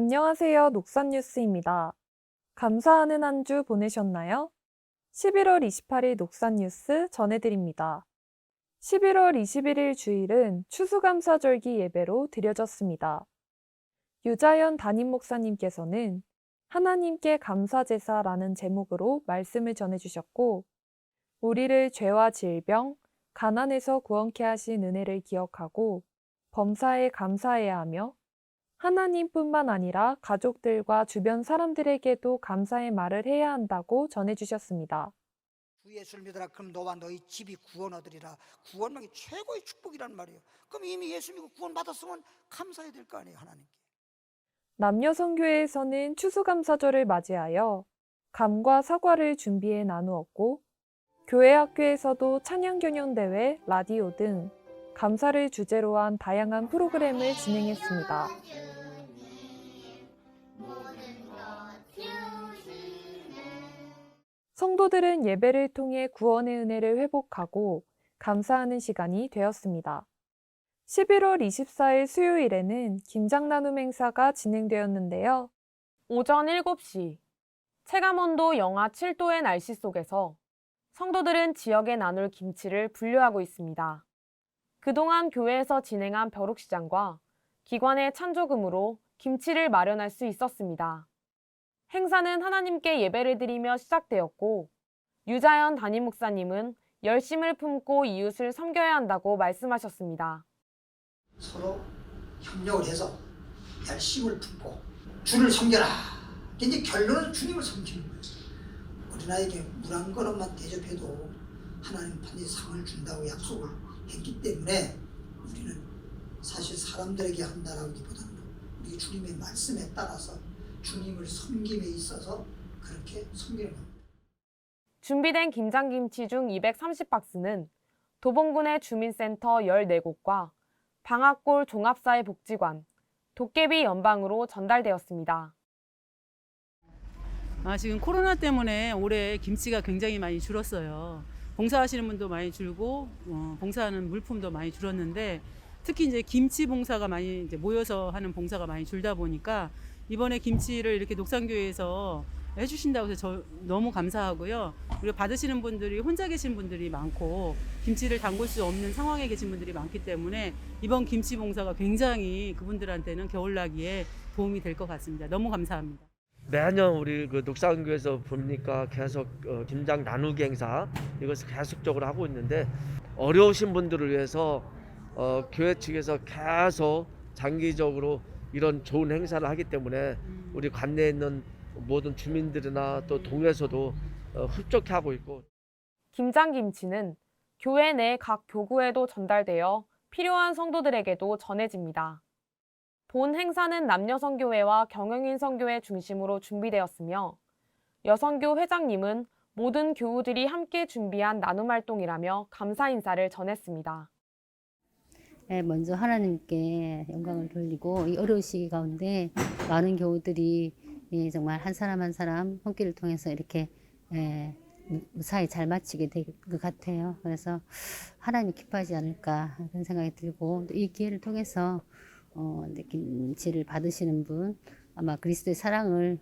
안녕하세요. 녹산뉴스입니다. 감사하는 한 주 보내셨나요? 11월 28일 녹산뉴스 전해드립니다. 11월 21일 주일은 추수감사절기 예배로 드려졌습니다. 유자연 담임 목사님께서는 하나님께 감사제사라는 제목으로 말씀을 전해주셨고, 우리를 죄와 질병, 가난에서 구원케 하신 은혜를 기억하고 범사에 감사해야 하며 하나님뿐만 아니라 가족들과 주변 사람들에게도 감사의 말을 해야 한다고 전해주셨습니다. 주 예수를 믿어라 그럼 너와 너희 집이 구원 얻으리라 구원만이 최고의 축복이란 말이에요 그럼 이미 예수 믿고 구원 받았으면 감사해야 될 거 아니에요 하나님께 남녀성교회에서는 추수감사절을 맞이하여 감과 사과를 준비해 나누었고, 교회 학교에서도 찬양 경연 대회, 라디오 등 감사를 주제로 한 다양한 프로그램을 진행했습니다. 성도들은 예배를 통해 구원의 은혜를 회복하고 감사하는 시간이 되었습니다. 11월 24일 수요일에는 김장 나눔 행사가 진행되었는데요. 오전 7시 체감온도 영하 7도의 날씨 속에서 성도들은 지역에 나눌 김치를 분류하고 있습니다. 그동안 교회에서 진행한 벼룩시장과 기관의 찬조금으로 김치를 마련할 수 있었습니다. 행사는 하나님께 예배를 드리며 시작되었고 유자연 담임 목사님은 열심을 품고 이웃을 섬겨야 한다고 말씀하셨습니다. 서로 협력을 해서 열심을 품고 주를 섬겨라 이제 결론은 주님을 섬기는 거예요 어린아이에게 물 한 그릇만 대접해도 하나님 반드시 상을 준다고 약속을 했기 때문에 우리는 사실 사람들에게 한다라기보다는 우리 주님의 말씀에 따라서 주님을 섬김에 있어서 그렇게 섬기는 겁니다. 준비된 김장김치 중 230박스는 도봉군의 주민센터 14곳과 방학골 종합사회 복지관, 도깨비 연방으로 전달되었습니다. 아, 지금 코로나 때문에 올해 김치가 굉장히 많이 줄었어요. 봉사하시는 분도 많이 줄고 어, 봉사하는 물품도 많이 줄었는데 특히 이제 김치 봉사가 많이 이제 모여서 하는 봉사가 많이 줄다 보니까 이번에 김치를 이렇게 녹산교회에서 해주신다고 해서 저 너무 감사하고요. 그리고 받으시는 분들이 혼자 계신 분들이 많고 김치를 담글 수 없는 상황에 계신 분들이 많기 때문에 이번 김치 봉사가 굉장히 그분들한테는 겨울나기에 도움이 될 것 같습니다. 너무 감사합니다. 매년 우리 그 녹산교에서 보니까 계속 어, 김장 나누기 행사 이것을 계속적으로 하고 있는데 어려우신 분들을 위해서 어, 교회 측에서 계속 장기적으로 이런 좋은 행사를 하기 때문에 우리 관내에 있는 모든 주민들이나 또 동에서도 어, 흡족해 하고 있고 김장김치는 교회 내 각 교구에도 전달되어 필요한 성도들에게도 전해집니다. 본 행사는 남녀성교회와 경영인 성교회 중심으로 준비되었으며 여성교 회장님은 모든 교우들이 함께 준비한 나눔 활동이라며 감사 인사를 전했습니다. 네, 먼저 하나님께 영광을 돌리고 이 어려운 시기 가운데 많은 교우들이 예, 정말 한 사람 한 사람 손길을 통해서 이렇게 예, 무사히 잘 마치게 될 것 같아요. 그래서 하나님이 기뻐하지 않을까 그런 생각이 들고 또이 기회를 통해서 어, 김치를 받으시는 분 아마 그리스도의 사랑을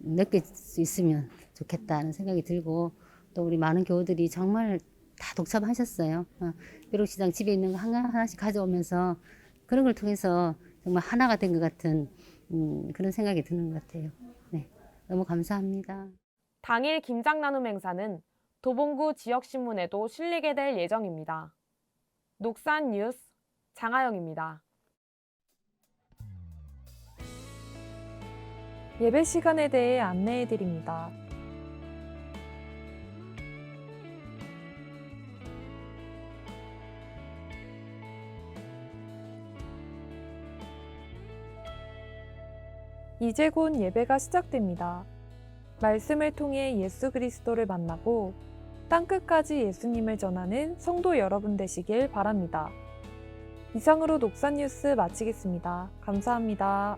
느낄 수 있으면 좋겠다는 생각이 들고 또 우리 많은 교우들이 정말 다 독참하셨어요. 어, 벼룩시장 집에 있는 거 하나, 하나씩 가져오면서 그런 걸 통해서 정말 하나가 된 것 같은 음, 그런 생각이 드는 것 같아요. 네, 너무 감사합니다. 당일 김장 나눔 행사는 도봉구 지역신문에도 실리게 될 예정입니다. 녹산 뉴스 장하영입니다. 예배 시간에 대해 안내해 드립니다. 이제 곧 예배가 시작됩니다. 말씀을 통해 예수 그리스도를 만나고 땅끝까지 예수님을 전하는 성도 여러분 되시길 바랍니다. 이상으로 녹산 뉴스 마치겠습니다. 감사합니다.